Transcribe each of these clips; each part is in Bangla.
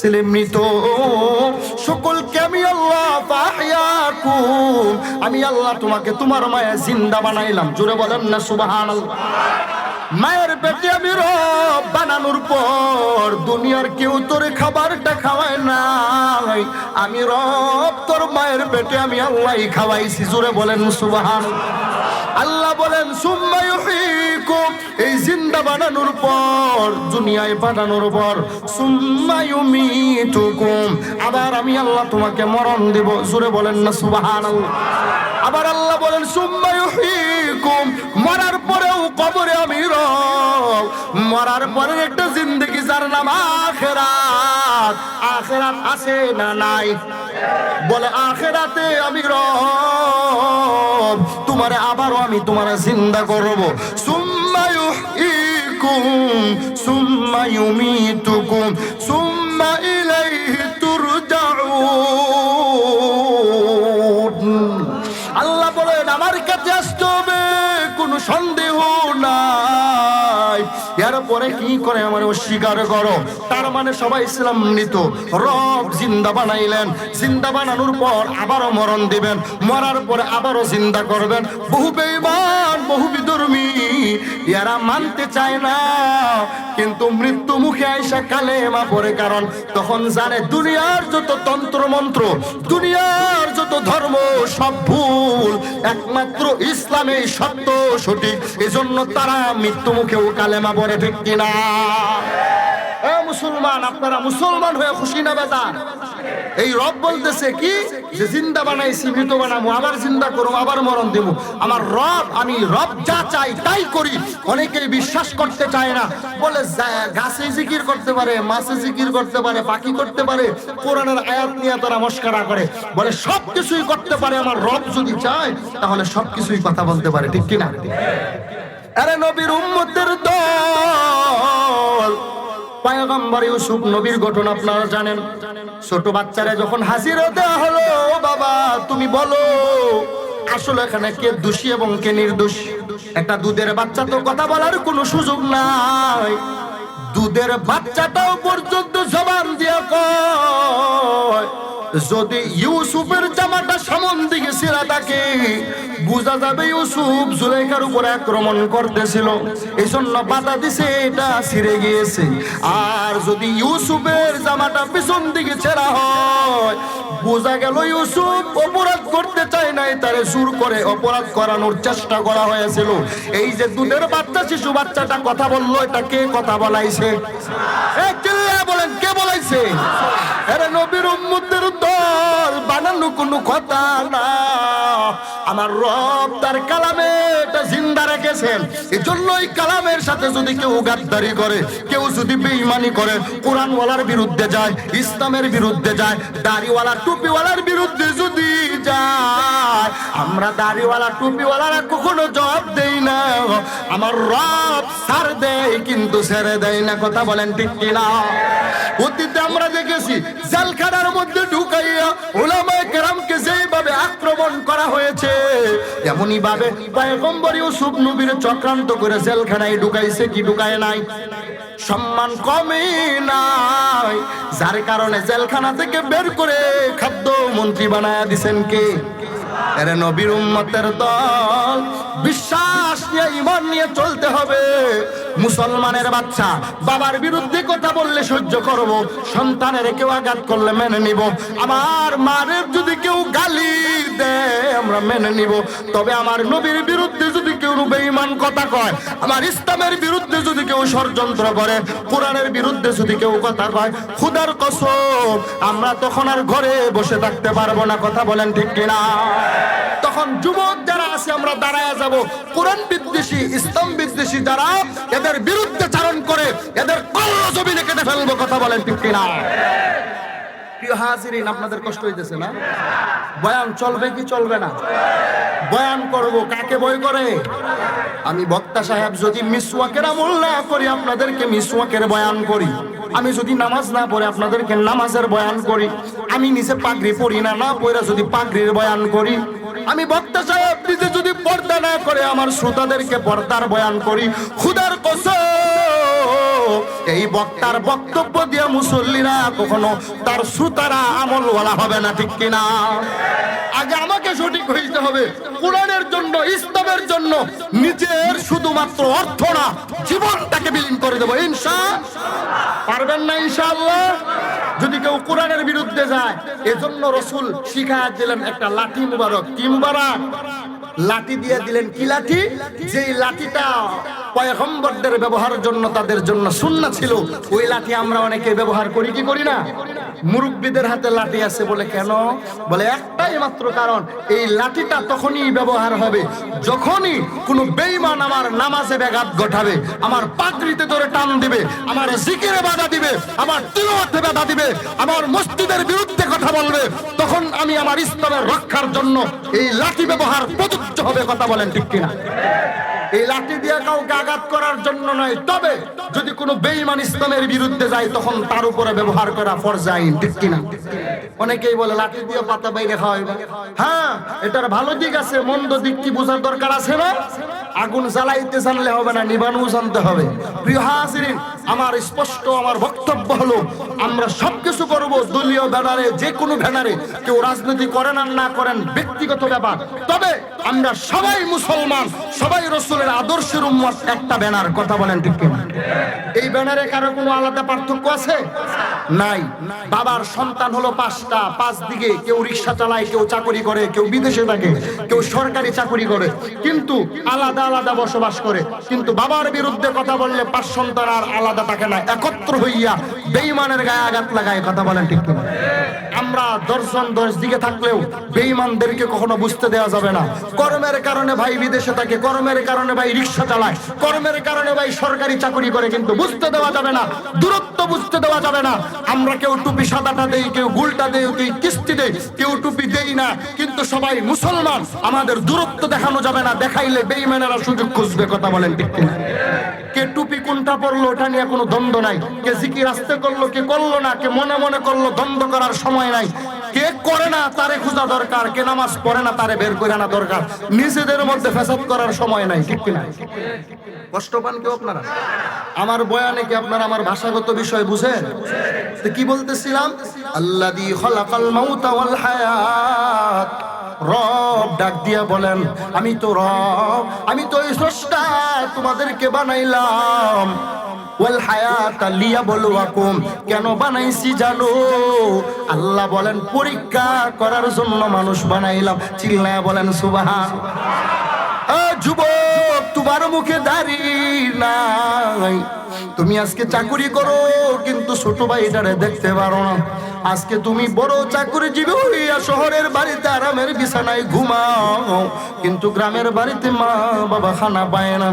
ছেলে মৃত। সকলকে আমি আল্লাহ আমি আল্লাহ তোমাকে তোমার মায়া জিন্দা বানাইলাম। জোরে বলেন না, সুবহানাল্লাহ। মায়ের পেটে আমি রব বানানোর পর দুনিয়ার কেউ তোর খাবারটা খাওয়ায় নাই। আমি রব, তোর মায়ের পেটে আমি আল্লাহ খাওয়াইছি। জোরে বলেন সুবাহান। আল্লাহ বলেন সুম্মায়ুহিকুম এই জিন্দা বানানোর পর, দুনিয়ায় পাঠানোর পর সুম্মায়ুমিতুকুম আবার আমি আল্লাহ তোমাকে মরণ দেব। জোরে বলেন না সুবাহান আবার আল্লাহ বলেন সুম্মায়ুহিকুম মরার পরেও কবরে আমি রব মরার পরে একটা জিন্দগি যার নাম আখেরাত। আখেরাত আছে না নাই? বলে, আখেরাতে আমি রব, তোমারে আবারও আমি তোমারে জিন্দা করব। সুম্মায়ুহিকুম সুম্মায়ুমিতুকুম সুম্মা ইলাইহি তুরজাউন। আল্লাহ বলেন, আমার কাছে আসতে হবে, কোনো সন্দেহ নাই। এরপরে কি করে আমার অস্বীকার করো? তার মানে সবাই ইসলাম নিত রব জিন্দা বানাইলেন। জিন্দা বানানোর পর আবারও মরণ দিবেন। মরার পরে আবারও জিন্দা করবেন। বহু বেঈমান, বহু বিধর্মী, এরা মানতে চায় না। কিন্তু মৃত্যু মুখে আইসা কালেমা পড়ে। কারণ তখন জানে দুনিয়ার যত তন্ত্র মন্ত্র দুনিয়ার যত ধর্ম, সব ভুল। একমাত্র ইসলামে সত্য, সঠিক। এজন্য তারা মৃত্যু মুখেও কালেমা পড়ে। ঠিক কিনা? এ মুসলমান, আপনারা মুসলমান হয়ে খুশি না বেজান এই রব বলতেছে কি? যে জিন্দা বানাইছি, মৃত বানাবো আবার জিন্দা করব আবার মরণ দেব আমার রব, আমি রব যা চাই তাই করি। অনেকেই বিশ্বাস করতে চায় না। বলে গাছে জিকির করতে পারে, মাছে জিকির করতে পারে, পাখি করতে পারে, কোরআনের আয়াত নিয়ে তারা মস্কারা করে। বলে সব কিছুই করতে পারে আমার রব যদি চায়, তাহলে সব কিছুই কথা বলতে পারে, ঠিক কিনা? আরে নবীর উম্মতের দল। পায়গম্বর ইউসুফ নবীর ঘটনা আপনারা জানেন। ছোট বাচ্চারা যখন হাজির দেওয়া হলো বাবা, তুমি বলো, আসলে এখানে কে দোষী এবং কে নির্দোষ? একটা দুধের বাচ্চা তো কথা বলার কোনো সুযোগ নাই। দুধের বাচ্চাটাও পর্যন্ত জবান দিয়া কয় যদি ইউসুফের জামাটা সামন দিকে ছিঁড়া থাকে, বোঝা যাবে ইউসুফ জুলাইখার উপর আক্রমণ করতেছিল। এই জন্য বাধা দিছে, এটা ছিঁড়ে গিয়েছে। আর যদি ইউসুফের জামাটা পিছন দিকে ছেঁড়া হয়, বোঝা গেল ইউসুফ অপরাধ করতে চায় নাই, তারে সুর করে অপরাধ করানোর চেষ্টা করা হয়েছিল। এই যে দুধের বাচ্চা, শিশু বাচ্চাটা কথা বলল, এটা কে কথা বলাইছে? বলেন, কে বলাইছে? আরে নবীর উম্মতের দল বানানো কোনো কথা না। আমার রব তার কালামে এটা জিন্দা রেখেছেন। এই জন্যই কালামের সাথে যদি কেউ গাদ্দারি করে, কেউ যদি বেঈমানি করে কোরআন ওয়ালার বিরুদ্ধে যায়, ইসলামের বিরুদ্ধে যায়, দাড়িওয়ালা টুপিওয়ালার বিরুদ্ধে যদি যায়, আমরা দাড়িওয়ালা টুপিওয়ালারা কখনো জবাব দেই না। আমার রব সার দেয় কিন্তু ছেড়ে দেয় না। কথা বলেন ঠিক কিনা? অতীতে আমরা দেখেছি, জেলখানার মধ্যে ঢুকাইয়া ওলামায়ে কেরামকে যেইভাবে আক্রমণ করা হয়েছে এমনই ভাবে পয়গম্বর ইউসুফ নবীর চক্রান্ত করে জেলখানায় ঢুকাইছে, কি ঢুকায় নাই? সম্মান কমে নাই। যার কারণে জেলখানা থেকে বের করে খাদ্য মন্ত্রী বানায়া দিছেন কে? এরে নবীর উম্মতের দল। বিশ্বাস নিয়ে ইমান নিয়ে চলতে হবে। মুসলমানের বাচ্চা, বাবার বিরুদ্ধে কথা বললে সহ্য করব, সন্তানের কেউ আঘাত করলে মেনে নিব। আমার মারের যদি কেউ গালি দেয়, আমরা মেনে নিব। তবে আমার নবীর বিরুদ্ধে যদি কেউ কথা কয়, আমার ইসলামের বিরুদ্ধে যদি কেউ ষড়যন্ত্র করে, কোরআনের বিরুদ্ধে যদি কেউ কথা কয়, খুদার কসম, আমরা তখন আর ঘরে বসে থাকতে পারব না, কথা বলেন ঠিক কিনা? তখন যুবক যারা আছে, আমরা দাঁড়ায় যাব। কোরআন বিদ্বেষী, ইসলাম বিদ্বেষী যারা, এদের বিরুদ্ধে চারণ করে এদের কল্ল জমিনে কেটে ফেলব কথা বলেন ঠিক কিনা? প্রিয় হাজিরিন, আপনাদের কষ্ট হইতেছে না? বয়ান চলবে কি চলবে না? বয়ান করব কাকে বই করে? আমি বক্তা সাহেব, যদি মিসওয়াকের আমল না করি, আপনাদেরকে মিসওয়াকের বয়ান করি। আমি যদি নামাজ না পড়ে, আপনাদেরকে নামাজের বয়ান করি। আমি নিচে পাগড়ি পড়ি না না পড়ে যদি পাগড়ির বয়ান করি। আমি বক্তা সাহেব, নিজে যদি পর্দা না করে, আমার শ্রোতাদেরকে পর্দার বয়ান করি। খুদার কসম! এই বক্তার বক্তব্য দিয়ে মুসল্লিরা কখনো তার শ্রোতারা আমলওয়ালা হবে না, ঠিক কিনা? আগে আমাকে সঠিক হইতে হবে। কোরআনের জন্য, ইসলামের জন্য নিজের শুধুমাত্র অর্থ না, জীবনটাকে বিলীন করে দেবো ইনশা পারবেন না, ইনশাআল্লাহ? যদি কেউ কোরআনের বিরুদ্ধে যায়, এজন্য রসুল শিখা দিলেন একটা লাঠি মুবারক কি লাঠি দিয়ে দিলেন কি লাঠি? যেই লাঠিটা পয়গম্বরদের ব্যবহারের জন্য তাদের জন্য শূন্য ছিল, ওই লাঠি আমরা অনেকে ব্যবহার করি কি করি না? মুরব্বীদের হাতে লাঠি আছে বলে কেন? বলে একটাই মাত্র কারণ, এই লাঠিটা তখনই ব্যবহার হবে, যখনই কোনো বেঈমান আমার নামাজে ব্যাঘাত ঘটাবে, আমার পাগড়িতে ধরে টান দিবে, আমার জিকিরে বাধা দিবে, আমার তিলওয়াতে বাধা দিবে, আমার মসজিদের বিরুদ্ধে কথা বলবে, তখন আমি আমার ইসলামের রক্ষার জন্য এই লাঠি ব্যবহার প্রযোজ্য হবে কথা বলেন ঠিক কিনা? এই লাঠি দিয়ে কাউকে আঘাত করার জন্য নয়, তবে যদি কোনো বেঈমান ইসলামের বিরুদ্ধে যায়, তখন তার উপরে ব্যবহার করা ফরজাইন ঠিক কিনা? অনেকেই বলে, লাঠি দিয়ে পাতা বাইরে খাওয়াই। হ্যাঁ এটার ভালো দিক আছে, মন্দ দিক কি বোঝার দরকার আছে না? আগুন জ্বালাইতে জানলে হবে না নিবানু জানতে হবে। প্রিয় হাসিরিন আমার স্পষ্ট আমার বক্তব্য হলো, আমরা সবকিছু করব দলীয় ব্যানারে যে কোনো ব্যানারে। কেউ রাজনীতি করেন আর না করেন, ব্যক্তিগত ব্যাপার। তবে আমরা সবাই মুসলমান, সবাই আদর্শের উম্মত একটা ব্যানার, কথা বলেন ঠিক এই ব্যানারে কারও কোনো আলাদা পার্থক্য আছে? নাই। বাবার সন্তান হলো পাঁচটা, পাঁচ দিকে কেউ রিক্সা চালায়, কেউ চাকরি করে, কেউ বিদেশে থাকে, কেউ সরকারি চাকরি করে, কিন্তু আলাদা আলাদা বসবাস করে। কিন্তু বাবার বিরুদ্ধে কথা বললে পাঁচ সন্তান আর আলাদা থাকে না, একত্র হইয়া বেইমানের গায়ে আঘাত লাগায়, কথা বলেন ঠিক? আমরা দর্শন দশ দিকে থাকলেও বেইমানদেরকে কখনো বুঝতে দেওয়া যাবে না। কর্মের কারণে ভাই বিদেশে থাকে, কর্মের কারণে ভাই রিক্সা চালায়। কর্মের কারণে ভাই সরকারি চাকরি করে, কিন্তু বুঝতে দেওয়া যাবে না। দূরত্ব বুঝতে দেওয়া যাবে না। আমরা কেউ টুপি সাদাটা দেই, কেউ গুলটা দেই, কেউ কিস্তি দেই, কেউ টুপি দেই না। কিন্তু সবাই মুসলমান। আমাদের দূরত্ব দেখানো যাবে না। দেখাইলে বেইমানেরা সুযোগ খুঁজবে, কথা বলেন ঠিক কিনা? কে টুপি কোনটা পরলো, ওটা নিয়ে কোনো দ্বন্দ্ব নাই। কে জিকির আসতে করল, কে করল না, কে মনে মনে করল, দ্বন্দ্ব করার সময় নাই। কে করে না, তারে খোঁজা দরকার। কে নামাজ পড়ে না, তারে বের করে আনা দরকার। নিজেদের মধ্যে ফেসাদ করার সময় নাই কিনা? কষ্ট পান কেউ আপনারা? আমার বয়ানে কি আপনারা আমার ভাষাগত বিষয় বুঝেন? কি বলতেছিলাম? আল্লাদি খলাকাল মাউতা ওয়াল হায়াত। রব ডাক দিয়া বলেন আমি তো রব আমি তো এই স্রষ্টা তোমাদেরকে বানাইলাম। ওয়াল হায়াত লিয়াবলুয়াকুম। কেন বানাইছি জানো? আল্লাহ বলেন পরীক্ষা করার জন্য মানুষ বানাইলাম। চিল্লায়া বলেন সুবহান আ, যুবক! তোমার মুখে দাঁড়িয়ে নাই। তুমি আজকে চাকুরি করো, কিন্তু ছোট ভাইটারে দেখতে পারো না। আজকে তুমি বড় চাকুরিজীবী হইয়া শহরের বাড়িতে আরামের বিছানায় ঘুমাও। কিন্তু গ্রামের বাড়িতে মা বাবা খানা পায় না।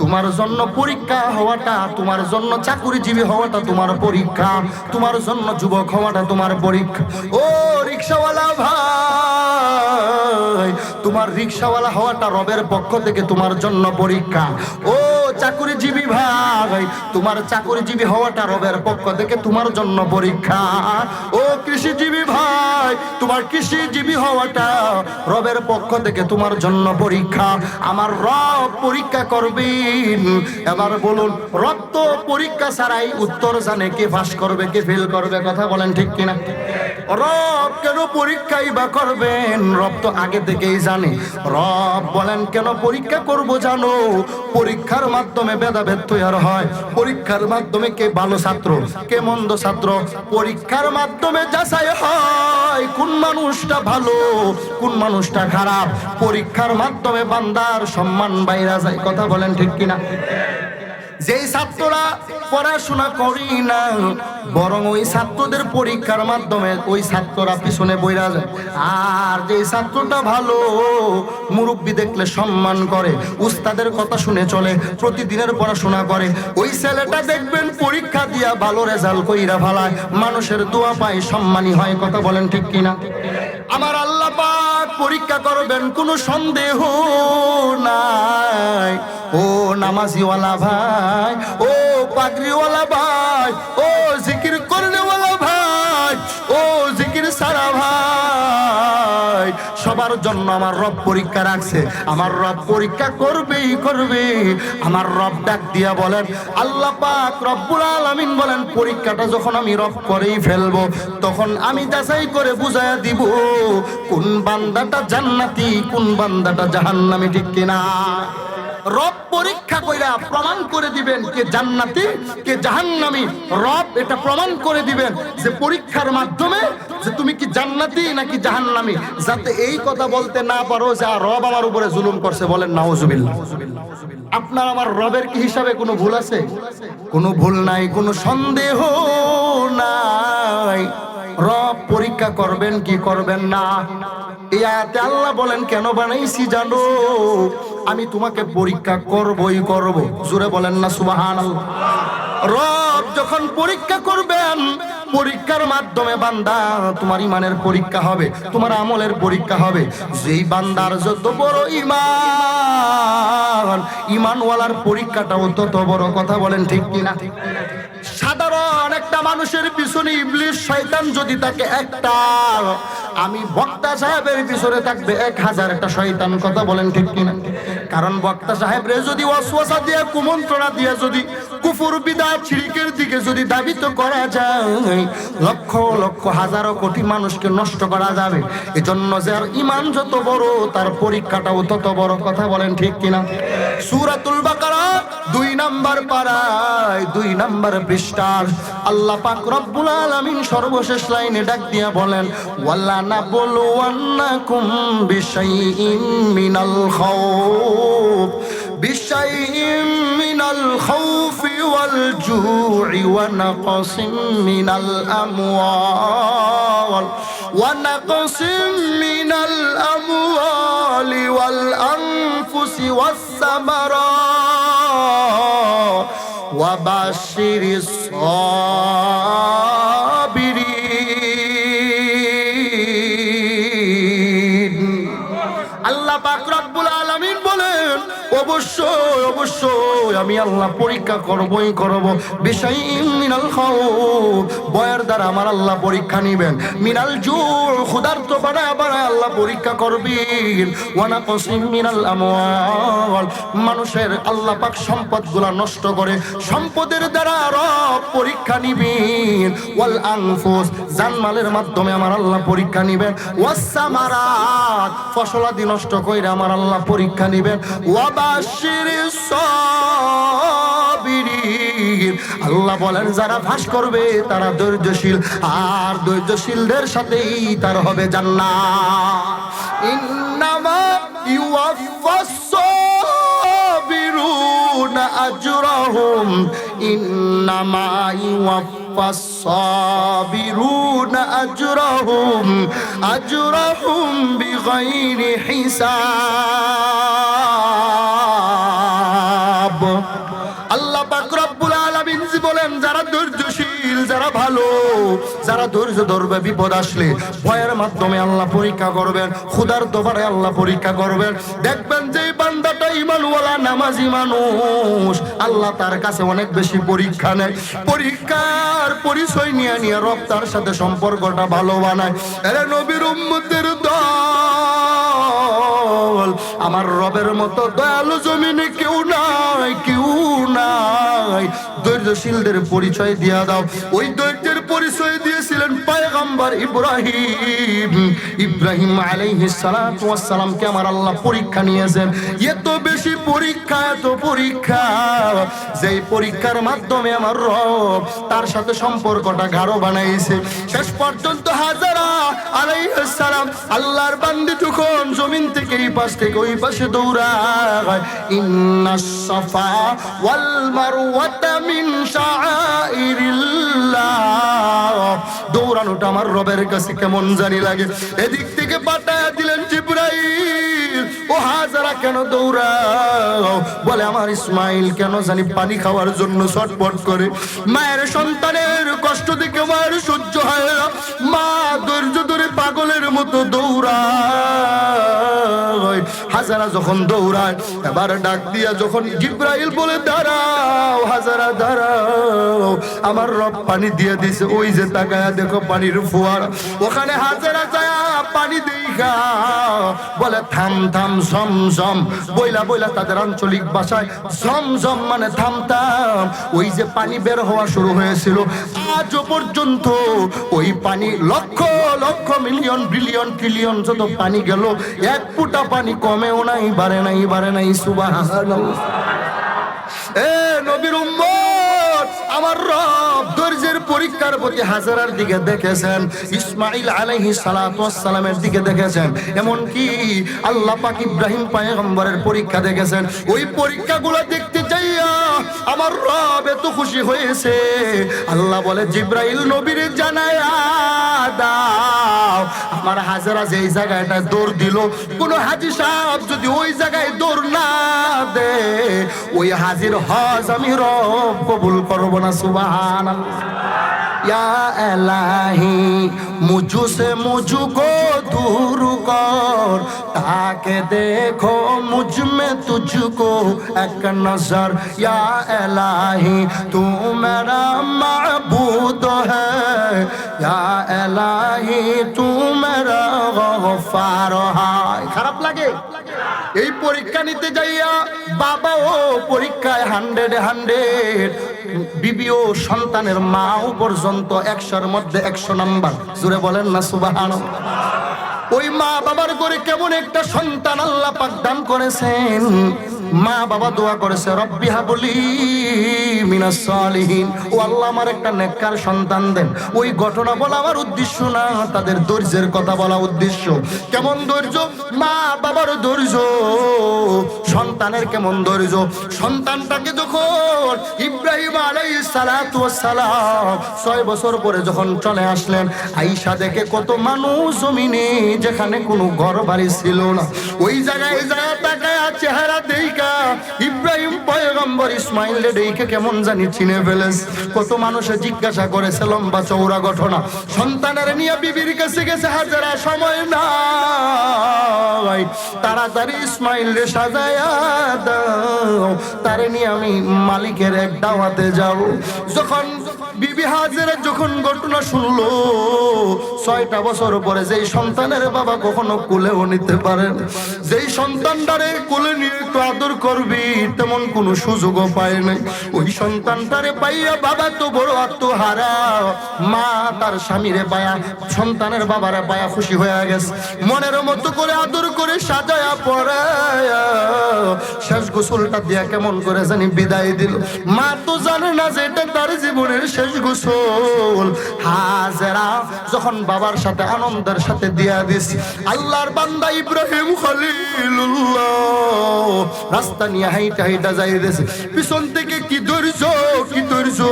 তোমার জন্য পরীক্ষা হওয়াটা, তোমার জন্য চাকুরিজীবী হওয়াটা তোমার পরীক্ষা। তোমার জন্য যুবক হওয়াটা তোমার পরীক্ষা। ও রিক্সাওয়ালা ভাই, তোমার রিক্সাওয়ালা হওয়াটা রবের পক্ষ থেকে তোমার জন্য পরীক্ষা। ও চাকুরিজীবী ভাই, তোমার চাকুরিজীবী হওয়াটা রবের পক্ষ থেকে তোমার জন্য পরীক্ষা। ও কৃষিজীবী ভাই, তোমার কৃষিজীবী হওয়াটা রবের পক্ষ থেকে তোমার জন্য পরীক্ষা। আমার রব পরীক্ষা করবেন। এবার বলুন, রব তো পরীক্ষা ছাড়াই উত্তর জানে, কে পাস করবে, কে ফেল করবে, কথা বলেন ঠিক কিনা? রব কেন পরীক্ষাই বা করবেন? রব তো আগে থেকেই জানে। রব বলেন, কেন পরীক্ষা করব জানো? পরীক্ষার মাধ্যমে ভেদাভেদ তৈরি হয়। পরীক্ষার মাধ্যমে কে ভালো ছাত্র, কে মন্দ ছাত্র? পরীক্ষার মাধ্যমে যাচাই হয় কোন মানুষটা ভালো, কোন মানুষটা খারাপ। পরীক্ষার মাধ্যমে বান্দার সম্মান বাইরা যায়। কথা বলেন ঠিক কিনা? যেই ছাত্ররা পড়াশোনা করি না, বরং ওই ছাত্রদের পরীক্ষার মাধ্যমে ওই ছাত্ররা পিছনে বইরা যায়। আর যেই ছাত্রটা ভালো, মুরব্বী দেখলে সম্মান করে, উস্তাদের কথা শুনে চলে, প্রতিদিনের পড়াশোনা করে, ওই ছেলেটা দেখবেন পরীক্ষা দিয়া ভালো রেজাল্ট কইরা ভালায় মানুষের দোয়া পায়, সম্মানী হয়, কথা বলেন ঠিক কিনা? আমার আল্লাহ পরীক্ষা করবেন কোনো সন্দেহ নাই। ও নামাজিওয়ালা ভাই ও পাগড়িওয়ালা ভাই সবার জন্য আমার রব পরীক্ষা রাখছে। আমার রব পরীক্ষা করবেই করবে। আমার রব ডাক দিয়া বলেন, আল্লাহ পাক রব্বুল আলামিন বলেন, পরীক্ষাটা যখন আমি রব করেই ফেলব, তখন আমি যাচাই করে বুঝাইয়া দিব, কোন বান্দাটা জান্নাতি, কোন বান্দাটা জাহান্নামী ঠিক কিনা। রব পরীক্ষা কইরা প্রমাণ করে দিবেন কে জান্নাতি, কে জাহান্নামী। রব এটা প্রমাণ করে দিবেন যে পরীক্ষার মাধ্যমে যে তুমি কি জান্নাতি নাকি জাহান্নামী। যাতে এই কথা বলতে না পারো যে রব আমার উপরে জুলুম করছে, বলেন, নাউজুবিল্লাহ। আপনার আমার রবের কি হিসাবে কোনো ভুল আছে? কোনো ভুল নাই, কোনো সন্দেহ নাই। রব পরীক্ষা করবেন কি করবেন না? এই আয়াতে আল্লাহ বলেন, কেন বানাইছি জানো? আমি তোমাকে পরীক্ষা করবই করব। জোরে বলেন না সুবাহান রব যখন পরীক্ষা করবেন, পরীক্ষার মাধ্যমে বান্দা তোমার ইমানের পরীক্ষা হবে, তোমার আমলের পরীক্ষা হবে। যেই বান্দার যত বড় ইমান, ইমানওয়ালার পরীক্ষাটাও তত বড় কথা বলেন ঠিক কিনা? সাধারণ একটা মানুষের পিছনে ইবলিশ শয়তান যদি থাকে একটা, আমি বক্তা সাহেবের পিছনে থাকবে এক হাজার একটা শয়তান, কথা বলেন ঠিক কিনা? কারণ বক্তা সাহেবরে যদি অশ্বাসা দিয়ে, কুমন্ত্রণা দিয়ে যদি কুফুর বিদা ছিড়িকের দিকে যদি দাবিত করা যায়, লক্ষ লক্ষ হাজারো কোটি মানুষকে নষ্ট করা যাবে। এজন্য যার ইমান যত বড়, তার পরীক্ষাটাও তত বড়, কথা বলেন ঠিক কিনা? সুরাতুল বাকারা দুই নাম্বার পাড়ায়, দুই নাম্বার পৃষ্ঠার আল্লাহ পাক রব্বুল আলামিন সর্বশেষ লাইনে ডাক দিয়া বলেন ওয়াল্লা না বলো আন্নাকুম বিশাইইম মিনাল খাউফ, বিশাইইম মিনাল খাউফি ওয়াল জু'i ওয়া নাকসিম মিনাল আমওয়াল, ওয়া নাকসিম মিনাল আমওয়ালি ওয়াল আনফুসি ওয়াস সামারাত وبشر الصابرين অবশ্যই অবশ্যই আমি আল্লাহ পরীক্ষা করবই, করব। বিষয় মিনাল বয়ের দ্বারা আমার আল্লাহ পরীক্ষা নিবেন। মিনাল জুর ক্ষুধার্ত বাড়ায় বাড়ায় আল্লাহ পরীক্ষা করবেন। মিনাল আমওয়াল। মানুষের আল্লাহ পাক সম্পদগুলা নষ্ট করে সম্পদের দ্বারা রব পরীক্ষা নিবেন। ওয়াল জানমালের মাধ্যমে আমার আল্লাহ পরীক্ষা নিবেন। ওয়াসামারাত ফসলাদি নষ্ট কইরা আমার আল্লাহ পরীক্ষা নিবেন। ওয়াবাশিরিস সাবিরিন আল্লাহ বলেন যারা ফাঁস করবে তারা ধৈর্যশীল আর ধৈর্যশীলদের সাথেই তার হবে জান্নাত ইন্নামা ইউয়াফাস الصابرون أجرهم إنما يوفى الصابرون أجرهم أجرهم بغير حساب ধৈর্য ধরবে, বিপদ আসলে ভয়ের মাধ্যমে আল্লাহ পরীক্ষা করবেন খুদার দোবারে আল্লাহ পরীক্ষা করবেন। দেখবেন যে বান্দাটা ইমানওয়ালা, নামাজি মানুষ, আল্লাহ তার কাছে অনেক বেশি পরীক্ষা নেয়। পরীক্ষার পরিচয় নিয়ে নিয়ে সাথে সম্পর্কটা ভালো বানায়। নবীর উম্মতের দল, আমার রবের মতো দয়ালু জমিনে কেউ নাই কেউ নাই। ধৈর্যশীলদের পরিচয় দিয়া দাও। ওই ধৈর্যের পরিচয় দিয়েছিলেন পায়গাম্বার ইব্রাহিম। ইব্রাহিম আলাইহিস সালাতু ওয়াস সালামকে আমার আল্লাহ পরীক্ষা নিয়েছেন। এত বেশি পরীক্ষা, এত পরীক্ষা। যেই পরীক্ষার মাধ্যমে আমার রব তার সাথে সম্পর্কটা গাঢ় বানাইছে। শেষ পর্যন্ত হাজারা আলাইহিস সালাম আল্লাহর বান্দি যখন জমিন থেকে এই পাশ থেকে ওই পাশে দৌড়ায় ইন্নাস সাফা ওয়াল মারওয়াতা মিন শাআইরিল্লাহ। দৌড়ানোটা আমার রবের কাছে কেমন জানি লাগে। এদিক থেকে পাটা হাজারা কেন দৌড়াও? বলে, আমার ইসমাইল কেন জানি পানি খাওয়ার জন্য ছটপট করে? মায়ের সন্তানের কষ্ট দেখে মায়ের সহ্য হয় না। মা ধৈর্য ধরে পাগলের মতো দৌড়ায়। হাজারা যখন দৌড়ায়, এবার ডাক দিয়া যখন জিব্রাইল বলে, দাঁড়াও, হাজারা, দাঁড়াও, আমার রব পানি দিয়ে দিছে ওই যে তাকায়া দেখো পানির ফোয়ারা। ওখানে হাজারা যায় পানি দেখা বলে থাম থাম জম জম বইলা বইলা তাদের আঞ্চলিক ভাষায় জম জম মানে থামতাম ওই যে পানি বের হওয়া শুরু হয়েছিল, আজও পর্যন্ত ওই পানি lakh lakh, million, billion, trillion যত পানি গেল, এক ফুটা পানি কমেও নাই, বাড়ে নাই বাড়ে নাই সুবাহ এ নবীর আমার রব ধৈর্যের পরীক্ষার প্রতি হাজারার দিকে দেখেছেন ইসমাইল আলাইহিস সালাতু সালামের দিকে দেখেছেন এমন কি আল্লাহ পাক ইব্রাহিম পরীক্ষা দেখেছেন। ওই পরীক্ষাগুলো দেখতে যাইয়া আমার রব এত খুশি হয়েছে। আল্লাহ বলে, জিব্রাইল নবীর জানায়া দাও আমার হাজারা যেই জায়গাটা দৌড় দিল, কোন হাজি সাহেব যদি ওই জায়গায় দৌড় না দে ওই হাজির হজ আমি রব কবুল করব না সুবাহান या एलाही मुझू से मुझको दूर कर ताके देखो मुझ में तुझको एक नजर या एलाही तू मेरा माबूद है या एलाही तू मेरा गफार हाय খারাপ লাগে এই পরীক্ষা নিতে যাইয়া বাবা ও পরীক্ষায় হান্ড্রেড হান্ড্রেড। বিবিও সন্তানের মাও পর্যন্ত একশোর মধ্যে একশো নাম্বার। জুড়ে বলেন না সুবাহান ওই মা বাবার করে কেমন একটা সন্তান আল্লাহ পাক দান করেছেন। মা বাবা দোয়া করেছে, রব্বি হাবলি মিনাস সালিহিন। ও আল্লাহ আমার একটা নেককার সন্তান দেন। ওই ঘটনা বলা আমার উদ্দেশ্য না, তাদের ধৈর্যের কথা বলা উদ্দেশ্য। কেমন ধৈর্য? মা বাবার ধৈর্য। সন্তানের কেমন ধৈর্য? সন্তানটাকে যখন ইব্রাহিম আলাই সালাম ছয় বছর পরে যখন চলে আসলেন আইসা দেখে কত মানুষ জমিনে যেখানে কোনো ঘর বাড়ি ছিল না। ওই জায়গায় জায়গা তাকায় চেহারা দেইকা ইব্রাহিম পয়গম্বর ইসমাইল দেইকে কেমন জানি চিনে ফেলেস। কত মানুষে জিজ্ঞাসা করেছে, লম্বা চৌড়া ঘটনা। সন্তানের নিয়ে বিবির কাছে গেছে হাজারা সময় নাই। তাড়াতাড়ি ইসমাইল রে সাজায়া তারে নিয়ে আমি মালিকের এক দাওয়াতে যাব। যখন বিবি হাজারা যখন ঘটনা শুনলো, ছয়টা বছর পরে যেই সন্তানের বাবা কখনো কুলেও নিতে পারেন, যেই সন্তানটারে কোলে নিয়ে একটু আদর করবি, তেমন কোনো সুযোগও পায় নাই। ওই সন্তানটারে পাইয়া বাবা তো বড় আত্মহারা। মা তার স্বামীরে পায়া, সন্তানের বাবারে পায়া খুশি হয়ে গেছে। মনের মতো করে আদর করে সাজায়া পড়ায়া, শেষ গোসলটা দিয়া কেমন করে জানি বিদায় দিল। মা তো জানে না যে এটা তার জীবনের শেষ গোসল। হাজেরা, যখন বাবার সাথে আনন্দের সাথে দিয়া দিস, আল্লাহর বান্দা ইব্রাহিম খলিলুল্লাহ, রাস্তা নিয়ে হাইটা হাইটা যাই দিয়েছে পিছন থেকে কি ধৈর্য, কি ধৈর্য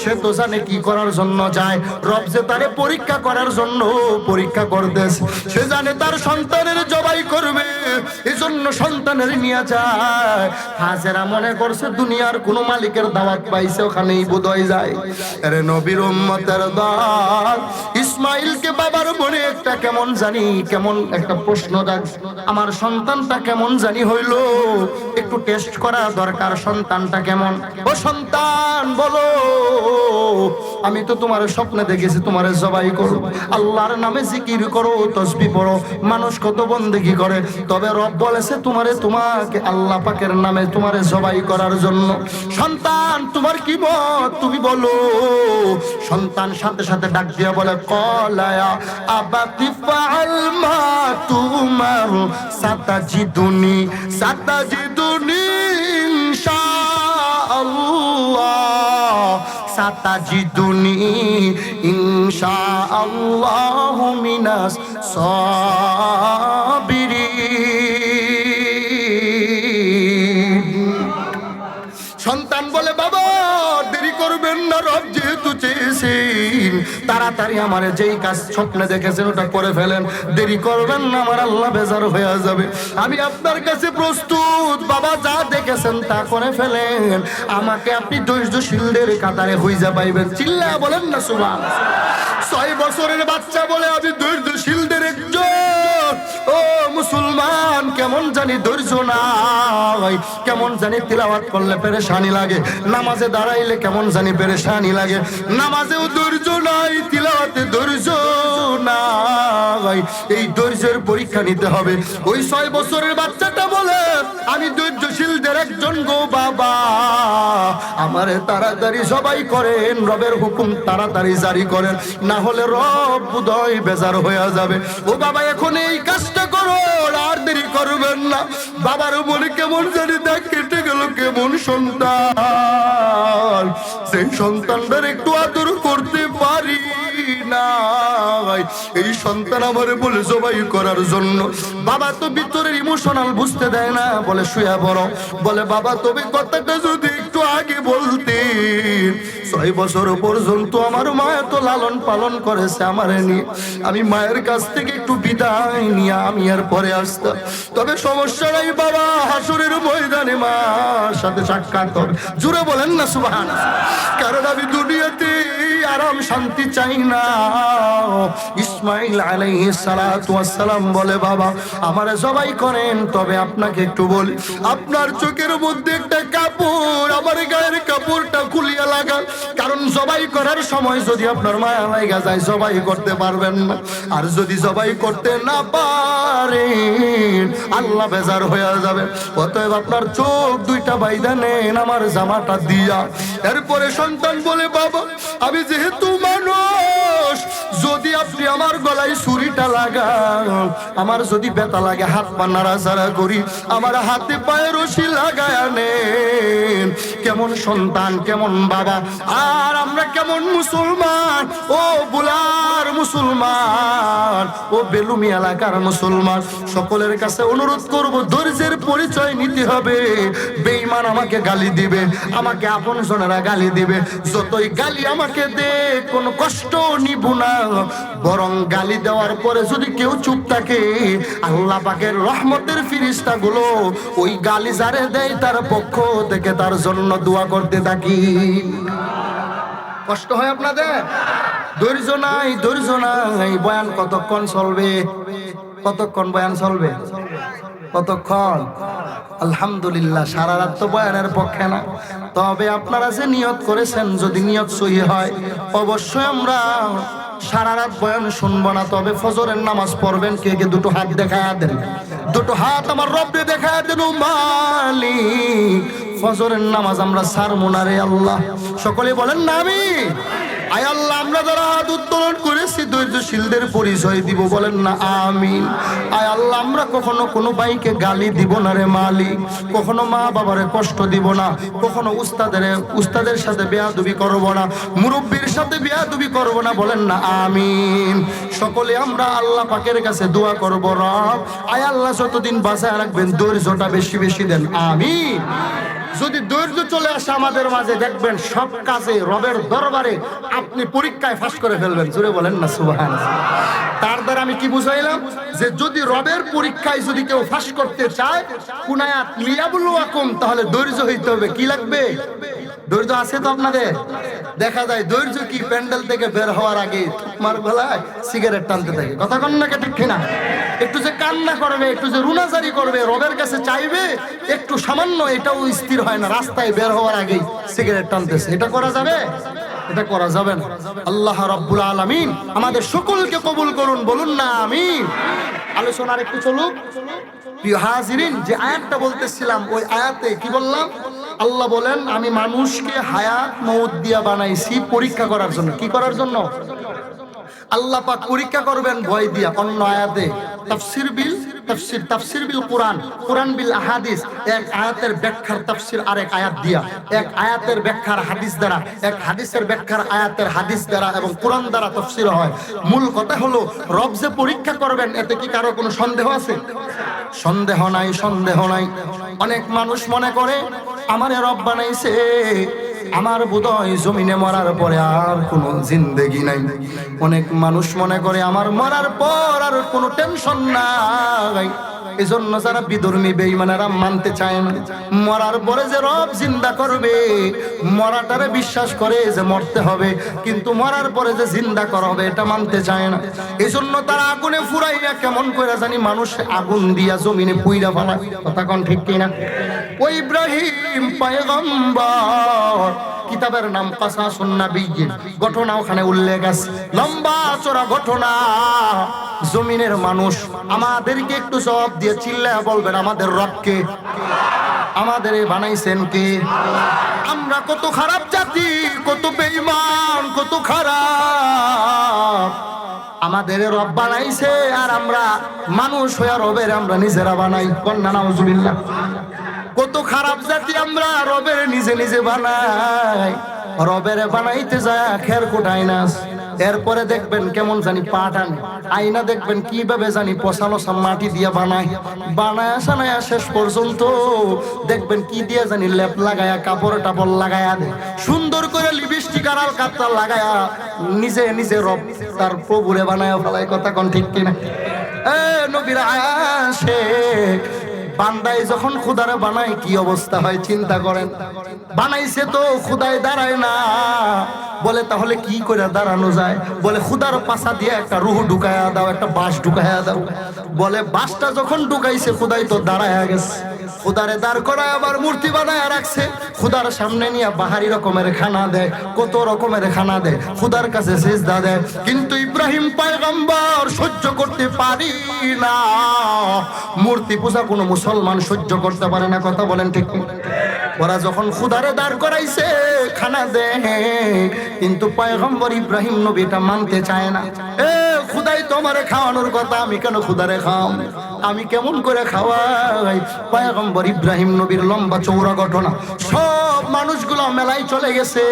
সে তো জানে কি করার জন্য যায়। রব যে তারে পরীক্ষা করার জন্য পরীক্ষা করতেছে। সে জানে তার সন্তানের জবাই করবে এই জন্য সন্তানের নিয়ে যায়। হাজেরা মনে করছে দুনিয়ার কোন মালিকের দাওয়াত পাইছে, ওখানেই বোধহয় যায়। আরে নবীর উম্মতের দল, ইসমাইলকে বাবার মনে একটা কেমন জানি, কেমন একটা প্রশ্ন জাগ, আমার সন্তানটা কেমন জানি হইল, একটু টেস্ট করা দরকার, সন্তানটা কেমন? ও সন্তান বলো, আমি তো তোমার স্বপ্নে দেখেছি, তোমার জবাই করো। আল্লাহর নামে জিকির করো, তসবি পড়ো। মানুষ কত বন্দেগি করে। তবে রব বলেছে তোমারে, তোমাকে আল্লাহ পাকের নামে তোমারে জবাই করার জন্য। সন্তান, তোমার কি মত? তুমি বলো। সন্তান সাথে সাথে ডাক দিয়া বলে, কলায়া আবাতি ফাল মা তুমার সাতাজিদুনি সাতাজিদুনি ইনশাআল্লাহ। সাতাজিদুনি ইনশাআল্লাহ মিনাস সাবিরিন চেয়েছেন তাড়াতাড়ি আমার যেই কাজ স্বপ্নে দেখেছেন, ওটা করে ফেলেন। দেরি করবেন না, আমার আল্লাহ বেজার হয়ে যাবে। আমি আপনার কাছে প্রস্তুত। বাবা যা দেখেছেন তা করে ফেলেন। আমাকে আপনি ধৈর্যশীলদের কাতারে হইজা পাইবেন। চিল্লা বলেন না সুমা ছয় বছরের বাচ্চা বলে আমি ধৈর্যশীল ও মুসলমান, কেমন জানি ধৈর্য নাই, কেমন জানি তিলাওয়াত করলে পেরেশানি লাগে, নামাজে দাঁড়াইলে কেমন জানি পেরেশানি লাগে, নামাজেও ধৈর্য নাই, তিলাওয়াতে ধৈর্য নাই, এই ধৈর্যের পরীক্ষা নিতে হবে। ওই ছয় বছরের বাচ্চাটা বলে আমি ধৈর্যশীলদের একজন গো বাবা। আমারে তাড়াতাড়ি সবাই করেন, রবের হুকুম তাড়াতাড়ি জারি করেন। না হলে রব বুদয় বেজার হয়ে যাবে। ও বাবা, এখন এই কাজটা করো আর দেরি করবেন না। বাবার মনে কেমন জানি দেখ কেটে গেল কেমন সন্তান। সেই সন্তানদের একটু আদর করতে পারি। না এই সন্তান আমারে বলে জবাই করার জন্য। বাবা তো ভিতরের ইমোশনাল বুঝতে দেয় না, বলে শুয়া বড় বলে, বাবা, তবে কথাটা যদি একটু আগে বলতে ছয় বছর পর্যন্ত আমার মা এত লালন পালন করেছে আমারে নিয়ে। আমি মায়ের কাছ থেকে একটু বিদায় নিয়ে আমি আর পরে আসতাম। তবে সমস্যা নাই বাবা, হাসুরের ময়দানে মার সাথে সাক্ষাৎ জুড়ে বলেন না সুবাহ কারণ আমি দুনিয়াতে আরাম শান্তি চাই না। ইসমাইল আলাইহিস সালাতু সালাম বলে, বাবা, আমারে জবাই করেন, তবে আপনাকে একটু বলি, আপনার চোখের মধ্যে একটা কাপড়, আমার গায়ের কাপড়টা খুলিয়া লাগান। কারণ জবাই করার সময় যদি আপনার মায়া লাগা যায়, জবাই করতে পারবেন না। আর যদি জবাই করতে না পারেন, আল্লাহ বেজার হয়ে যাবে। অতএব আপনার চোখ দুইটা বাইদা নেন, আমার জামাটা দিয়া। এরপরে সন্তান বলে, বাবা, আমি যেহেতু মানুষ, যদি আপনি আমার গলায় ছুরিটা লাগান আমার যদি বেতা লাগে, হাত পা নাড়াচাড়া করি, আমার হাতে পায়ে রশি লাগায় নেন। কেমন সন্তান, কেমন বাবা, আর আমরা কেমন মুসলমান? ও মুসলমান। ও বেলুমি এলাকার মুসলমান। সকলের কাছে অনুরোধ করব, ধৈর্যের পরিচয় নিতে হবে। বেঈমান আমাকে গালি দিবে, আমাকে আপন জনেরা গালি দিবে। যতই গালি আমাকে দে, কোনো কষ্ট নিব না। বরং গালি দেওয়ার পরে যদি কেউ চুপ থাকে, আল্লাহ পাকের রহমতের ফিরিস্তা গুলো ওই গালি যারে দেয় তার পক্ষ থেকে তার জন্য দোয়া করতে থাকি। কষ্ট হয় আপনাদের? ধৈর্য নাই ধৈর্য নাই, বয়ান কতক্ষণ চলবে? কতক্ষণ বয়ান চলবে? কতক্ষণ? আলহামদুলিল্লাহ সারা রাত তো বয়ানের পক্ষে না। তবে আপনারা যে নিয়ত করেছেন, যদি নিয়ত সহি হয়, অবশ্যই আমরা সারা রাত বয়ান শুনব না। তবে ফজরের নামাজ পড়বেন, কে কে দুটো হাত দেখায় দেন। দুটো হাত আমার রব্বে দেখায় দেন মালিক। ফজরের নামাজ আমরা সার মোনারে আল্লাহ। সকলে বলেন না আমি আয় আল্লাহ, আমরা যারা হাত উত্তোলন করেছি, ধৈর্যশীলদের পরিচয় দিব, বলেন না, আমিন। আয় আল্লাহ, আমরা কখনো কোনো ভাইকে গালি দিব না রে মালিক। কখনো মা বাবারে কষ্ট দিব না, কখনো উস্তাদের উস্তাদের সাথে বেয়াদুবি করব না, মুরব্বীর সাথে বেয়াদুবি করব না, বলেন না, আমিন। সকলে আমরা আল্লাহ পাকের কাছে দোয়া করব, রব। আয় আল্লাহ, যতদিন বাঁচায় রাখবেন, ধৈর্যটা বেশি বেশি দেন, আমিন। যদি ধৈর্য চলে আসে আমাদের মাঝে, দেখবেন সব কাজে রবের দরবারে আপনি পরীক্ষায় ফাঁস করে ফেলবেন। জুড়ে বলেন না সুবাহান তার দ্বারা আমি কি বুঝাইলাম? যে যদি রবের পরীক্ষায় যদি কেউ ফাঁস করতে চায়, কুনায়াত লিয়াবুল ওয়াকুম, তাহলে ধৈর্য হইতে হবে। কি লাগবে? ধৈর্য আছে তো আপনাদের? দেখা যায় ধৈর্য কি প্যান্ডেল থেকে বের হওয়ার আগে তোমার বেলায় সিগারেট টানতে থাকে। কথা কন না ঠিক কিনা একটু যে কান্না করবে, একটু যে রুনাজারি করবে, রবের কাছে চাইবে, একটু সামান্য এটাও স্থির হয় না, রাস্তায় বের হওয়ার আগেই সিগারেট টানতেছে। এটা করা যাবে? এটা করা যাবে না। আল্লাহ রব্বুল আলামিন আমাদের সকলকে কবুল করুন, বলুন না আমি আলোচনার একটু চলুক। হাজিরিন, যে আয়াতটা বলতেছিলাম, ওই আয়াতে কি বললাম? আল্লাহ বলেন, আমি মানুষকে হায়াত, মৌত দিয়া বানাইছি পরীক্ষা করার জন্য। কি করার জন্য? আল্লাহ পাক পরীক্ষা করবেন, ভয় দিয়া, অন্য আয়াতে। তাফসির বিল, তাফসির তাফসির বিল কোরআন কোরআন বিল আহাদিস। এক আয়াতের ব্যাখ্যার তাফসির, আরেক আয়াত দিয়া। এক আয়াতের ব্যাখ্যার হাদিস দ্বারা, এক হাদিসের ব্যাখ্যার আয়াতের হাদিস দ্বারা এবং কোরআন দ্বারা তাফসির হয়। মূল কথা হলো, রব যে পরীক্ষা করবেন, এতে কি কারও কোনো সন্দেহ আছে? সন্দেহ নাই সন্দেহ নাই। অনেক মানুষ মনে করে, আমারে রব বানাইছে। আমার বোধহয় জমিনে মরার পরে আর কোনো জিন্দেগি নাই। অনেক মানুষ মনে করে আমার মরার পর আর কোনো টেনশন নাই। এই জন্য যারা বিধর্মী বেইমানেরা মানতে চায় না। মরার পরে যে রব জিন্দা করবে, মরাটারে বিশ্বাস করে যে মরতে হবে, কিন্তু মরার পরে যে জিন্দা করা হবে, এটা মানতে চায় না। এই জন্য তারা আগুনে ফুরাইয়া কেমন করে জানি মানুষ আগুন দিয়া জমিনে পুইরা ফেলায়। কথা কোন ঠিক কিনা? ওই ইব্রাহিম, পায়গম্বর কিতাবের নাম কাসাসুন নাবিয়্যিন ঘটনা ওখানে উল্লেখ আছে। লম্বা চড়া ঘটনা। জমিনের মানুষ আমাদেরকে একটু জবাব দিয়ে চিল্লা বলবেন, আমাদের রবকে? আমাদের বানাইছেন কে? আমরা কত খারাপ জাতি, কত বেঈমান, কত খারাপ। আমাদের রব বানাইছে আর আমরা মানুষ হয়ে রবের আমরা নিজেরা বানাই। কন্যা নাউজুবিল্লাহ। কত খারাপ জাতি আমরা, রবের নিজে নিজে বানাই। রবের বানাইতে যায় খের কোটাই নাস এরপরে দেখবেন কেমন জানি পাটান আইনা দেখবেন কীভাবে জানি পশালো মাটি দিয়ে বানায়। বানায় সানায় শেষ পর্যন্ত দেখবেন কি দিয়ে জানি লেপ লাগায়া, কাপড় টাপড় লাগায়া দেয়। সুন্দর করে লিপস্টিক আর কাতটা লাগায়া নিজে নিজে রব তার প্রভুরে বানায় ফেলায়। কথা কোন ঠিক কিনা? এ নবীরা আসে বান্দায় যখন খুদারে বানায়, কি অবস্থা হয় চিন্তা করেন? বানাইছে তো, খুদায় দাঁড়ায় না। বলে, তাহলে কি করে দাঁড়ানো যায়? বলে, খুদার পাশা দিয়ে একটা রুহ ঢুকায়া দাও, একটা বাঁশ ঢুকায়া দাও। বলে, বাঁশটা যখন ঢুকাইছে, খুদাই তো দাঁড়ায় গেছে। খুদারে দাঁড় করায় আবার মূর্তি বানায় রাখছে। খুদার সামনে নিয়ে বাহারি রকমের খানা দেয়, কত রকমের খানা দেয়। খুদার কাছে সেজদা দেয়। কিন্তু ইব্রাহিম পায়গম্বর সহ্য করতে পারি না। মূর্তি পূজা কোনো মুসলমান সহ্য করতে পারে না, কথা বলেন ঠিক? ওরা যখন খুদারে দাঁড় করাইছে, খানা দেয়। কিন্তু পায়গম্বর ইব্রাহিম নবী এটা মানতে চায় না। এ তোমারে খাওয়ানোর কথা আমি কেন খুদারে খাও? আমি কেমন করে খাওয়াই? পয়গম্বর ইব্রাহিম নবীর লম্বা চৌড়া ঘটনা। সব মানুষগুলো মেলায় চলে গেছে,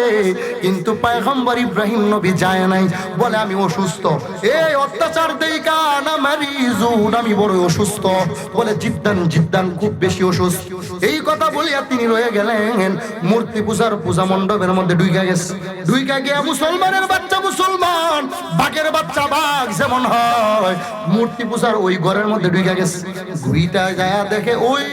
কিন্তু পয়গম্বর ইব্রাহিম নবী যায় নাই। বলে, আমি অসুস্থ। এই অত্যাচার দেই কান মারিজুন, আমি বড় অসুস্থ। বলে, জিদ্দান জিদ্দান, খুব বেশি অসুস্থ। এই কথা বলিয়া তিনি রয়ে গেলেন। মূর্তি পূজার পূজা মণ্ডপের মধ্যে ডুইকা গেছে। ডুইকা গিয়া মুসলমানের বাচ্চা মুসলমান, বাঘের বাচ্চা বাঘ যেমন হয়। মূর্তি পূজার ওই ঘরের মধ্যে ঢুকে গেছে। ঘুরিটা যায় দেখে ওই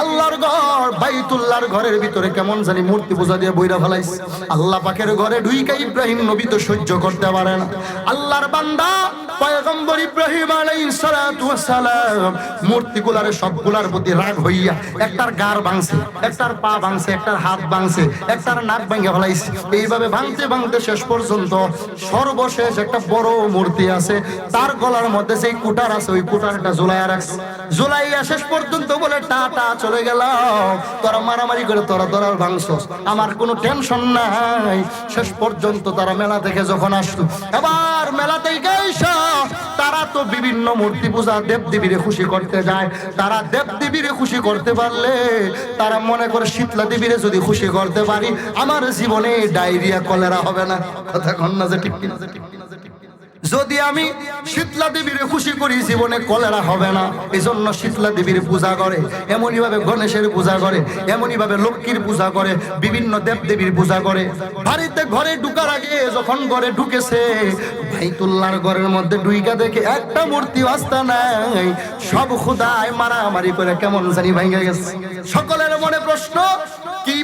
আল্লাহর ঘর, বাইতুল্লাহর ঘরের ভিতরে কেমন জানি মূর্তি পূজা দিয়ে বইরা ফেলাইছে। আল্লাহ পাকের ঘরে ঢুইকে ইব্রাহিম নবী তো সহ্য করতে পারে না। আল্লাহর বান্দা পয়গম্বর ইব্রাহিম আলাইহিস সালাতু ওয়াস সালাম, মূর্তিগুলার সবগুলার প্রতি রাগ হইয়া একটার গার ভাঙছে, একটার পা ভাঙছে, একটার হাত ভাঙছে, একটার নাক ভাঙে ফলাইছে। এইভাবে ভাঙতে ভাঙতে শেষ পর্যন্ত সর্বশেষ একটা বড় মূর্তি আছে, তার গলার মধ্যে সেই কুটার আছে, ওই কুটারটা ঝুলাইয়া রাখছে। ঝুলাইয়া শেষ পর্যন্ত বলে টাটা চলে গেল তোরা মারামারি করে তোরা তোরা ভাঙছস। আমার কোনো টেনশন নাই। শেষ পর্যন্ত তারা মেলা থেকে যখন আসলো, এবার মেলা থেকে আইসা তারা তো বিভিন্ন মূর্তি পূজা দেব দেবীরে খুশি করতে যায়। তারা দেব দেবীরে খুশি করতে পারলে, তারা মনে করে শীতলা দেবীরে যদি খুশি করতে পারি, আমার জীবনে ডায়রিয়া, কলেরা হবে না। কথা কন্যা যে ঠিক কিনা। যদি আমি শীতলা দেবীর খুশি করি, জীবনে কলেরা হবে না। এই জন্য শীতলা দেবীর পূজা করে এমনই ভাবে গণেশের পূজা করে এমনই ভাবে লক্ষ্মীর পূজা করে, বিভিন্ন দেব দেবীর পূজা করে। বাড়িতে ঘরে ঢুকার আগে যখন ঘরে ঢুকেছে ভাইতুল্লার ঘরের মধ্যে ডুইকা দেখে একটা মূর্তি আস্তা নাই। সব খুদায় মারামারি করে কেমন জানি ভাঙ্গা গেছে। সকলের মনে প্রশ্ন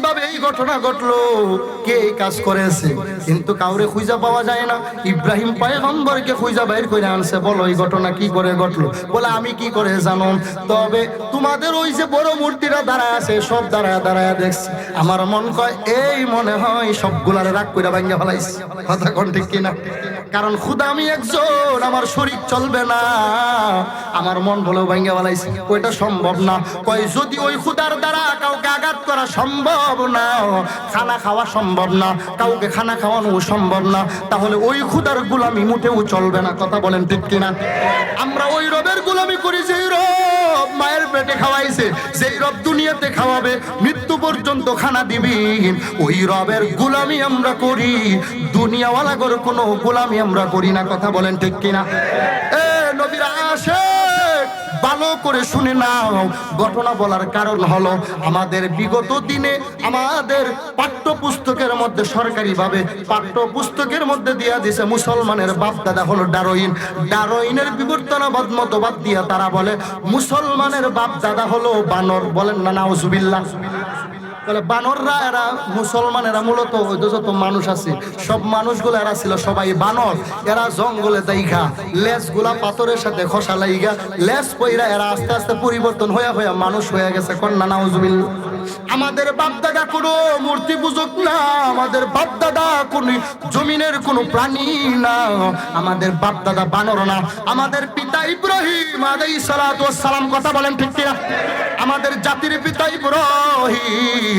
কীভাবে এই ঘটনা ঘটলো? কে এই কাজ করেছে? কিন্তু কাউরে খুঁজা পাওয়া যায় না। ইব্রাহিম পায়গম্বরকে খুঁজা বাইর করে আনছে। বলো, এই ঘটনা কি করে ঘটলো? বলে, আমি কি করে জানো? তবে তোমাদের ওই যে বড় মূর্তিটা দাঁড়ায় আছে, সব দাঁড়ায় দাঁড়ায় দেখছি। আমার মন কয়, এই মনে হয় সবগুলারে রাগ করে ভাঙ্গা ফেলাইছি। কথা কোন ঠিক কিনা? কারণ খুদা আমি একজন, আমার শরীর চলবে না। আমার মন বলেও ভাঙ্গা বলাইছে ওইটা সম্ভব না। কয়, যদি ওই খুদার দ্বারা কাউকে আঘাত করা সম্ভব না, খানা খাওয়া সম্ভব না, কাউকে খানা খাওয়ানো সম্ভব না, তাহলে ওই খুদার গুলামি মুঠেও চলবে না। কথা বলেন ঠিক কিনা? আমরা ওই রবের গুলামি করি সেই রব। মায়ের পেটে খাওয়াইছে সেই রব দুনিয়াতে খাওয়াবে, মৃত্যু পর্যন্ত খানা দিবি। ওই রবের গোলামি আমরা করি দুনিয়াওয়ালা করে কোনো গোলামি আমরা করি না, কথা বলেন ঠিক কিনা? এ নবীরা আসে ভালো করে শুনে নাও। ঘটনা বলার কারণ হলো, আমাদের বিগত দিনে আমাদের পাঠ্যপুস্তকের মধ্যে সরকারিভাবে পাঠ্য পুস্তকের মধ্যে দিয়া দিছে মুসলমানের বাপ দাদা হলো ডারোইন। ডারোইনের বিবর্তনবাদ মতবাদ দিয়া তারা বলে, মুসলমানের বাপ দাদা হলো বানর। বলেন না, নাউজুবিল্লাহ। বলে বানররা, এরা মুসলমানেরা মূলত হইতো যত মানুষ আছে, সব মানুষগুলো এরা ছিল সবাই বানর। এরা জঙ্গলে দাইঘা লেজগুলা পাথরের সাথে খসা লাইগা লেস পইরা এরা আস্তে আস্তে পরিবর্তন হয়ে হয়ে মানুষ হয়ে গেছে। কন্যা নাউজুবিল আমাদের বাপদাদা কোনো মূর্তি পূজক না, আমাদের বাপদাদা কোন জমিনের কোন প্রাণী না, আমাদের বাপদাদা বানর না। আমাদের পিতা ইব্রাহিম আলাই সালাম, কথা বলেন ঠিক কিনা? আমাদের জাতির পিতা ইব্রাহিম